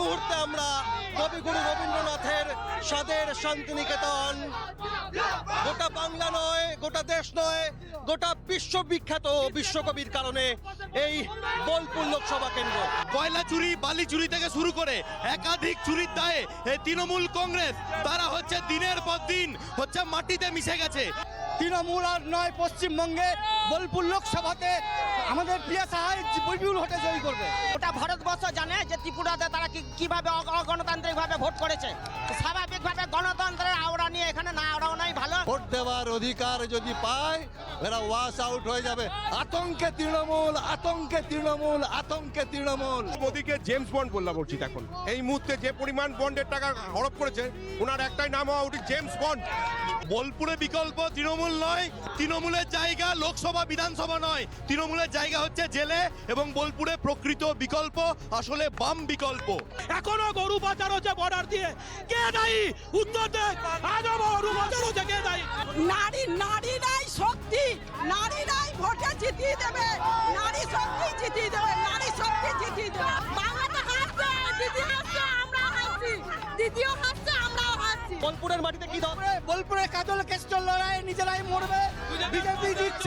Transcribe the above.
আমরা কবিগুরু রবীন্দ্রনাথের স্বাদের শান্তিনিকেতন। গোটা বাংলা নয়, গোটা দেশ নয়, গোটা বিশ্ববিখ্যাত বিশ্বকবির কারণে এই বোলপুর লোকসভা কেন্দ্র। কয়লা চুরি, বালি চুরি থেকে শুরু করে একাধিক চুরির দায়ে এই তৃণমূল কংগ্রেস, তারা হচ্ছে দিনের পর দিন হচ্ছে মাটিতে মিশে গেছে। তৃণমূল আর নয় পশ্চিমবঙ্গে বোলপুর লোকসভাতে আমাদের প্রিয়া সাহায় বিপুল ভোটে জয়ী করবে। ওটা ভারতবর্ষ জানে যে ত্রিপুরাতে তারা কি কীভাবে অগণতান্ত্রিকভাবে ভোট করেছে। স্বাভাবিকভাবে গণতন্ত্রের আওড়া নিয়ে এখানে না আওড়াও নাই ভালো। ভোট দেওয়ার অধিকার যদি পায় এরা ওয়াশ আউট হয়ে যাবে। আতঙ্কে তৃণমূল আতঙ্কে তৃণমূল আতঙ্কে তৃণমূল। মোদীকে জেমস বন্ড বললাম উচিত এখন এই মুহূর্তে যে পরিমাণ বন্ডের টাকা হড়প করেছে ওনার একটাই নাম হওয়া উচিত জেমস বন্ড বোলপুরে বিকল্প তৃণমূল নয় তৃণমূলের জায়গা লোকসভা বিধানসভা নয়। তৃণমূলের জায়গা হচ্ছে জেলে এবং বোলপুরে প্রকৃত বিকল্প আসলে বাম বিকল্প। এখনও গরু পাচার হচ্ছে বর্ডার দিয়ে। কে দায়ী? উত্তর দে। আজও গরু পাচার হচ্ছে কে দায়ী? নারী নারী নাই শক্তি নারী নাই ভোটে জিতিয়ে দেবে। নারী শক্তি জিতিয়ে দেবে। নারী শক্তি জিতিয়ে দেবে। বাংলাতে হাসছে দিদি হাসছে আমরা হাসছি দিদিও হাসছে আমরাও হাসছি বোলপুরের মাটিতে কি দল বোলপুরে কাজল কেষ্টর লড়াই নিজেরাই মরবে। বিজেপি জিতছে।